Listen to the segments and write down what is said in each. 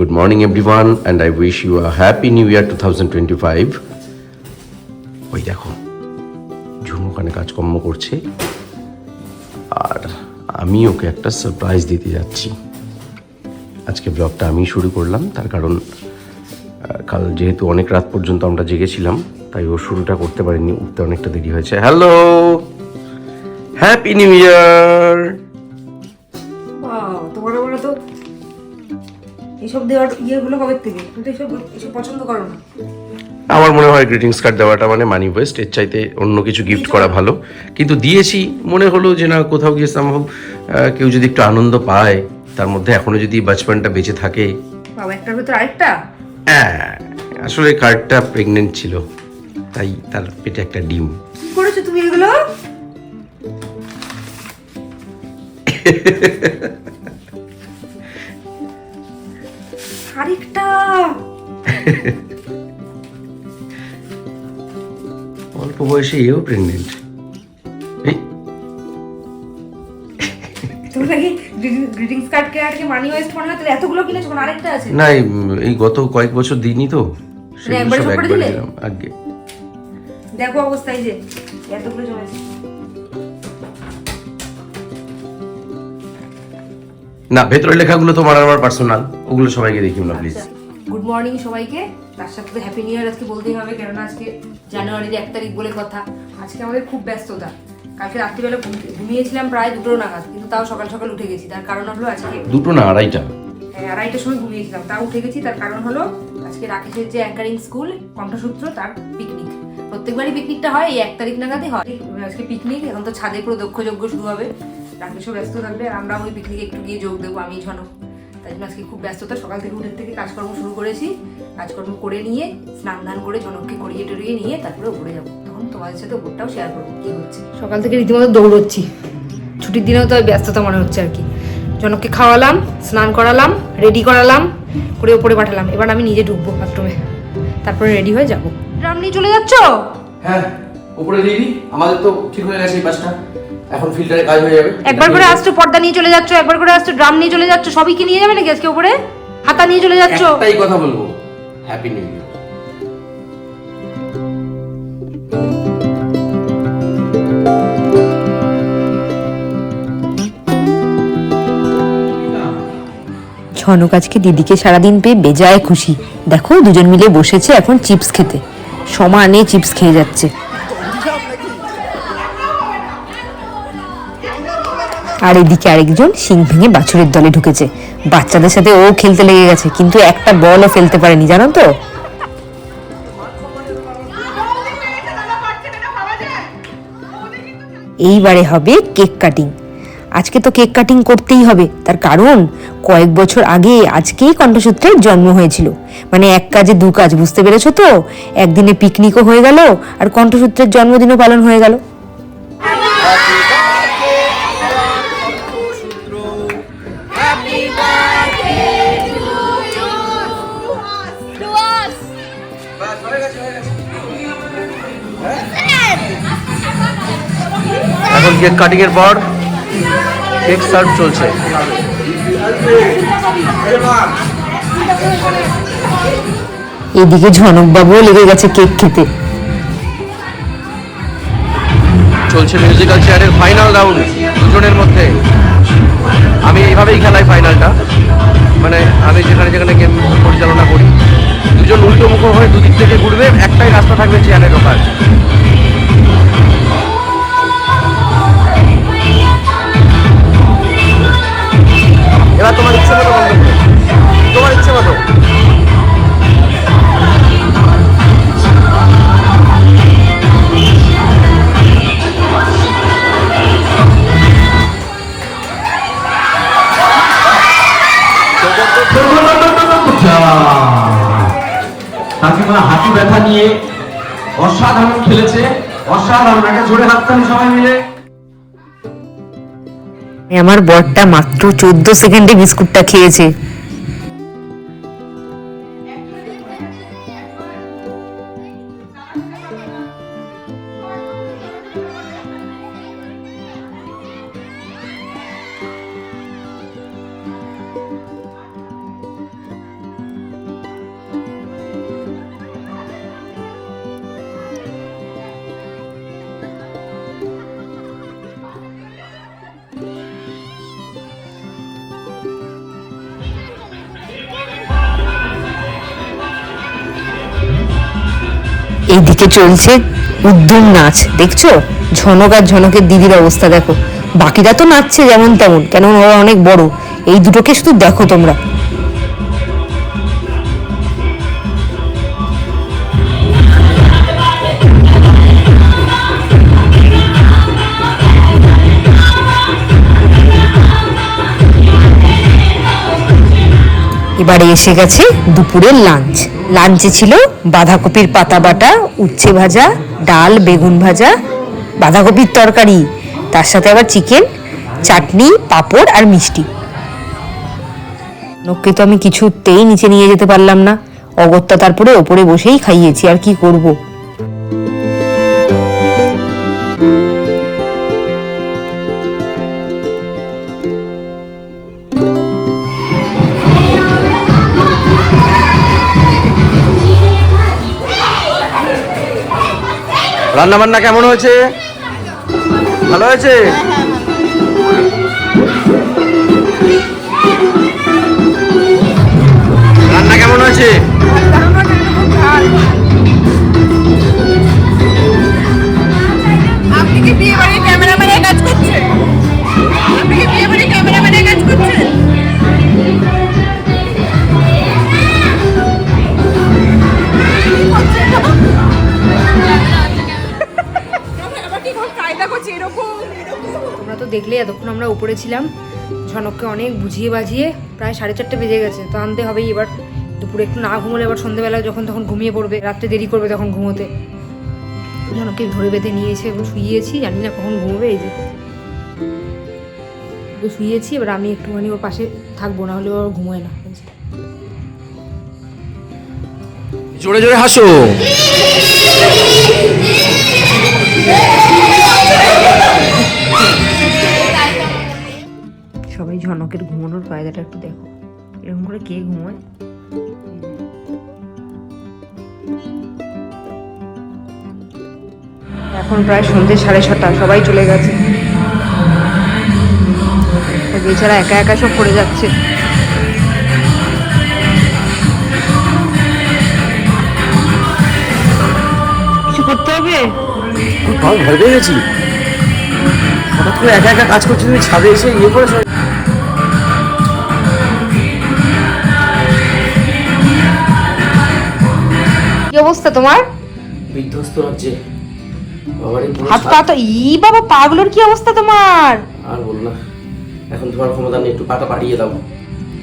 Good morning, everyone, and I wish you a happy new year 2025. ওই দেখো ঝুমু ওখানে কাজকর্ম করছে আর আমি ওকে একটা সারপ্রাইজ দিতে যাচ্ছি। আজকে ব্লগটা আমি শুরু করলাম তার কারণ কাল যেহেতু অনেক রাত পর্যন্ত আমরা জেগেছিলাম তাই ও শুরুটা করতে পারিনি উঠতে অনেকটা দেরি হয়েছে। হ্যালো হ্যাপি নিউ ইয়ার এইসব দেওয়ার ইয়েগুলো কবে থেকে? তুমি তো এইসব এইসব পছন্দ করো না। আমার মনে হয় গ্রিটিংস কার্ড দেওয়াটা মানে মানি ওয়েস্ট এর চাইতে অন্য কিছু গিফট করা ভালো। কিন্তু দিয়েছি মনে হলো যে না কোথাও গিয়ে সম্ভব কেউ যদি একটু আনন্দ পায় তার মধ্যে এখনও যদি বাচপানটা বেঁচে থাকে। বাবা একটার ভিতরে আরেকটা? হ্যাঁ আসলে কার্ডটা প্রেগনেন্ট ছিল তাই তার পেটে একটা ডিম। কি করেছ তুমি এগুলো? আরেকটা অল্প বয়সে এও প্রেগনেন্ট এই। তুমি নাকি গ্রিটিংস কার্ড কে আজকে মানি ওয়েস্ট মনে তাহলে এতগুলো কিনেছো? কোন আরেকটা আছে? না এই গত কয়েক বছর দিইনি তো। একবার দিলাম আগে। দেখো অবস্থায় যে এতগুলো জমেছে না ভেতরের লেখাগুলো তোমার আর আমার পার্সোনাল ওগুলো সবাইকে দেখিও না প্লিজ গুড মর্নিং সবাইকে। তার সাথে তো হ্যাপি নিউ ইয়ার আজকে বলতেই হবে কেননা আজকে জানুয়ারির এক তারিখ বলে কথা। আজকে আমাদের খুব ব্যস্ততা। কালকে রাত্রিবেলা ঘুমিয়েছিলাম প্রায় দুটো নাগাদ কিন্তু তাও সকাল সকাল উঠে গেছি। তার কারণ হলো আজকে দুটো না আড়াইটা। হ্যাঁ, আড়াইটার সময় ঘুমিয়েছিলাম। তাও উঠে গেছি তার কারণ হলো আজকে রাকেশের যে অ্যাঙ্কারিং স্কুল কণ্ঠসূত্র তার পিকনিক প্রত্যেকবারই পিকনিকটা হয় এই এক তারিখ নাগাদই হয়। আজকে পিকনিক এখন তো ছাদে পুরো দক্ষযজ্ঞ শুরু হবে। রাকেশও ব্যস্ত থাকবে আর আমরা ওই পিকনিকে একটু গিয়ে যোগ দেবো আমি ঝনক তাই জন্য আজকে খুব ব্যস্ততা সকাল থেকে উঠে থেকে কাজকর্ম শুরু করেছি। কাজকর্ম করে নিয়ে স্নান ধান করে ঝনককে করিয়ে টরিয়ে নিয়ে তারপরে উপরে যাব। তখন তোমাদের সাথে উপরটাও শেয়ার করব কি হচ্ছে। সকাল থেকে রীতিমতো দৌড়চ্ছি। ছুটির দিনেও তো ব্যস্ততা মনে হচ্ছে আর কি। জনককে খাওয়ালাম স্নান করালাম রেডি করালাম করে ওপরে পাঠালাম। এবার আমি নিজে ঢুকবো বাথরুমে তারপরে রেডি হয়ে যাব। ড্রাম নিয়ে চলে যাচ্ছ? হ্যাঁ উপরে দিই আমাদের তো ঠিক হয়ে গেছে এই বাসটা। এখন ফিল্টারে কাজ হয়ে যাবে। একবার করে আসছো পর্দা নিয়ে চলে যাচ্ছ একবার করে আসছো ড্রাম নিয়ে চলে যাচ্ছ সবই কি নিয়ে যাবে নাকি আজকে উপরে? হাতা নিয়ে চলে যাচ্ছ? একটাই কথা বলব হ্যাপি নিউ ইয়ার ঝনক আজকে দিদিকে সারাদিন পেয়ে বেজায় খুশি। দেখো দুজন মিলে বসেছে এখন চিপস খেতে। সমানে চিপস খেয়ে যাচ্ছে। আর এদিকে আরেকজন শিং ভেঙে বাছুরের দলে ঢুকেছে। বাচ্চাদের সাথে ও খেলতে লেগে গেছে, কিন্তু একটা বলও ফেলতে পারেনি, জানো তো? এইবারে হবে কেক কাটিং। আজকে তো কেক কাটিং করতেই হবে, তার কারণ কয়েক বছর আগে আজকেই কণ্ঠসূত্রের জন্ম হয়েছিল। মানে এক কাজে দু কাজ, বুঝতে পেরেছ তো? একদিনে পিকনিকও হয়ে গেল, আর কণ্ঠসূত্রের জন্মদিনও পালন হয়ে গেল। এখন কেক কাটিং এর পর কেক সার্ভ চলছে। এদিকে ঝনকবাবুও লেগে গেছে কেক খেতে। চলছে মিউজিক্যাল চেয়ারের ফাইনাল রাউন্ড দুজনের মধ্যে। আমি এইভাবেই খেলাই ফাইনালটা মানে আমি যেখানে যেখানে গেম পরিচালনা করি। দুজন উল্টো মুখো হয়ে দুদিক থেকে ঘুরবে একটাই রাস্তা থাকবে চেয়ারে ঢোকার এবার তোমার ইচ্ছে মতো বন্ধ তোমার ইচ্ছে মতো। কাকিমা হাঁটু ব্যথা নিয়ে অসাধারণ খেলেছে। অসাধারণ, একটা জোরে হাততালি সবাই মিলে। আমার বরটা মাত্র চোদ্দ সেকেন্ডে বিস্কুটটা খেয়েছে। এইদিকে চলছে উদ্যম নাচ, দেখছ? ঝনক আর ঝনকের দিদির অবস্থা দেখো। বাকিরা তো নাচছে যেমন তেমন কেন ওরা অনেক বড়। এই দুটোকে শুধু দেখো তোমরা। এবারে এসে গেছে দুপুরের লাঞ্চ। লাঞ্চে ছিল বাঁধাকপির পাতা বাটা, উচ্ছে ভাজা, ডাল, বেগুন ভাজা, বাঁধাকপির তরকারি, তার সাথে আবার চিকেন, চাটনি, পাঁপড় আর মিষ্টি। নককে তো আমি কিছুতেই নিচে নিয়ে যেতে পারলাম না। অগত্যা তারপরে ওপরে বসেই খাইয়েছি, আর কি করব? রান্না বান্না কেমন হয়েছে? ভালো হয়েছে? রান্না কেমন হয়েছে? তোমরা তো দেখলে এতক্ষণ আমরা উপরে ছিলাম ঝনককে অনেক বুঝিয়ে বাজিয়ে প্রায় সাড়ে চারটে বেজে গেছে তো আনতে হবেই এবার। দুপুরে একটু না ঘুমোলে এবার সন্ধ্যেবেলা যখন তখন ঘুমিয়ে পড়বে রাত্রে দেরি করবে তখন ঘুমোতে। ঝনককে ধরে বেঁধে নিয়েছে এবং শুইয়েছি জানি না কখন ঘুমোবে এই যে। ওকে শুইয়েছি এবার আমি একটুখানি ওর পাশে থাকব না হলে ওর ঘুমোয় না। এই যে। জোরে জোরে হাসো। সবাই ঝনকের ঘুমানোর ফায়দাটা একটু দেখো। এরকম করে কে ঘুমোয়? এখন প্রায় সন্ধ্যে সাড়ে ছটা সবাই চলে গেছে। বেচারা একা একা সব পড়ে যাচ্ছে। কিছু করতে হবে? ভয় পেয়ে গেছি। হঠাৎ করে একা একা কাজ করছি, তুমি ছাদে এসে ইয়ে করেছ অবস্থা তোমার? বিধ্বস্ত হচ্ছে হাত পা তো ই বাবা পাগলোর কি অবস্থা তোমার? আর বল না। এখন তোমার ক্ষমতা নেই একটু পাটা পাঠিয়ে দাও।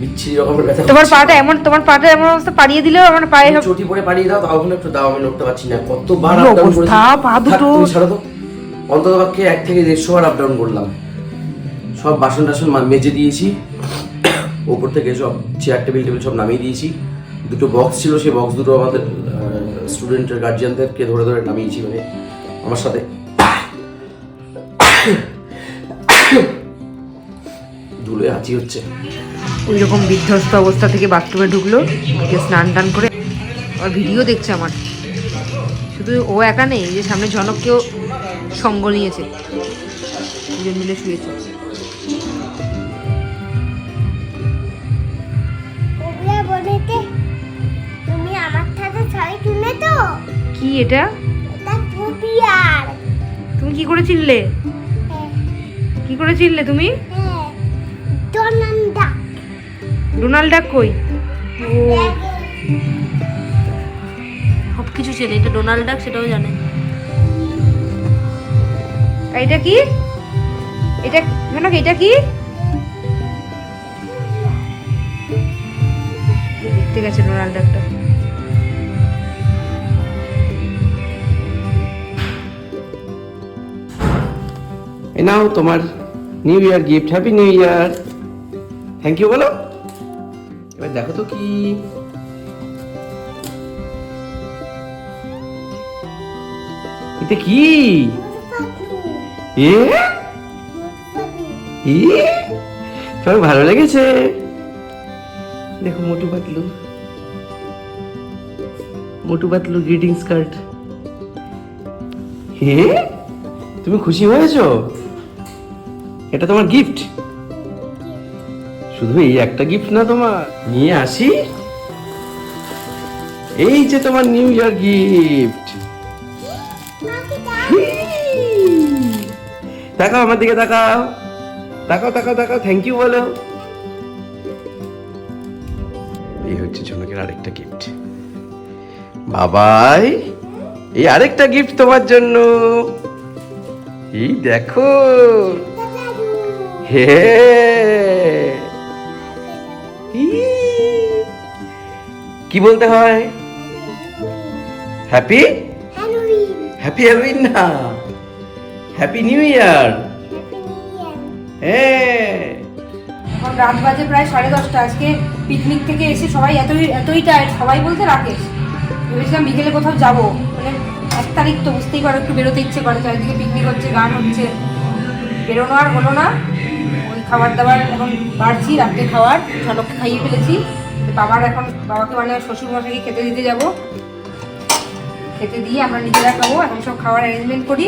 বিচ্ছিরি রকমের ব্যথা তোমার পাটা এমন তোমার পাটা এমন অবস্থা পাড়িয়ে দিলেও আমার পায়ে চটি পরে পাঠিয়ে দাও তাও একটু দাও আমি নড়তে পারছি না। কতবার আপ ডাউন করেছি। পা দুটো। ছাড়ো তো। অন্তত পক্ষে এক থেকে দেড়শো বার আপ ডাউন করলাম। সব বাসন টাসন মেজে দিয়েছি। ওপর থেকে সব চেয়ার টেবিল টেবিল সব নামিয়ে দিয়েছি। দুটো বক্স ছিল সেই বক্স দুটো আমাদের স্টুডেন্টের গার্জিয়ানদেরকে ধরে ধরে নামিয়েছি মানে আমার সাথে। ধুলে হাঁচি হচ্ছে। ওই রকম বিধ্বস্ত অবস্থা থেকে বাথরুমে ঢুকলো ঢুকে স্নান টান করে আর ভিডিও দেখছে আমার। শুধু ও একা নেই যে সামনে জনককেও সঙ্গ নিয়েছে। দুজন মিলে শুয়েছে। কি এটা? তুমি কি করে চিনলে হ্যাঁ, কি করে চিনলে তুমি? হ্যাঁ। ডোনাল্ড ডাক। কই? ও। সব কিছু চেনে এটা ডোনাল্ড ডাক সেটাও জানে। এটা কি? এটা জনক এটা কি? দেখতে গেছে ডোনাল্ড ডাকটা। এই নাও তোমার new year gift happy new year thank you বলো। এবার দেখো তো কি। এটা কি? এ? তোমার ভালো লেগেছে। দেখো মোটু পাতলু। মোটু পাতলু গ্রিটিংস কার্ড হে তুমি খুশি হয়েছো? এটা তোমার গিফট শুধু এই একটা গিফট না তোমার? নিয়ে আসি। এই যে তোমার নিউ ইয়ার গিফট দেখাও আমার দিকে দেখাও। দেখাও দেখাও দেখাও থ্যাংক ইউ বলো। এই হচ্ছে জনকের আরেকটা গিফট বাবাই এই আরেকটা গিফট তোমার জন্য। এই দেখো। হে কি? বলতে হয়? হ্যাপি হ্যাপি হ্যালোইন না। Happy new year happy new year হ্যাঁ এখন রাত বাজে প্রায় সাড়ে দশটা। আজকে পিকনিক থেকে এসে সবাই এতই এতই টায়ার্ড সবাই বলতে রাকেশ। ভেবেছিলাম বিকেলে কোথাও যাব। মানে এক তারিখ তো বুঝতেই পারো একটু বেরোতে ইচ্ছে করে। চারিদিকে পিকনিক হচ্ছে গান হচ্ছে। বেরোনো আর হলো না। ওই খাবার দাবার এখন বাড়ছি, রাত্রে খাওয়ার ঝলককে খাইয়ে ফেলেছি। বাবার এখন, বাবাকে মানে শ্বশুর মশাইকে খেতে দিতে যাব। খেতে দিয়ে আমরা নিজেরা খাব, এখন সব খাওয়ার অ্যারেঞ্জমেন্ট করি।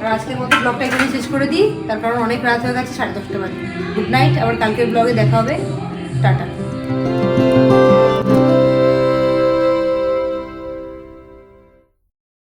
আর আজকের মতো ব্লগটা এখানে শেষ করে দিই। তার কারণ অনেক রাত হয়ে গেছে, সাড়ে দশটা বাজে। গুড নাইট আবার কালকের ব্লগে দেখা হবে। টাটা।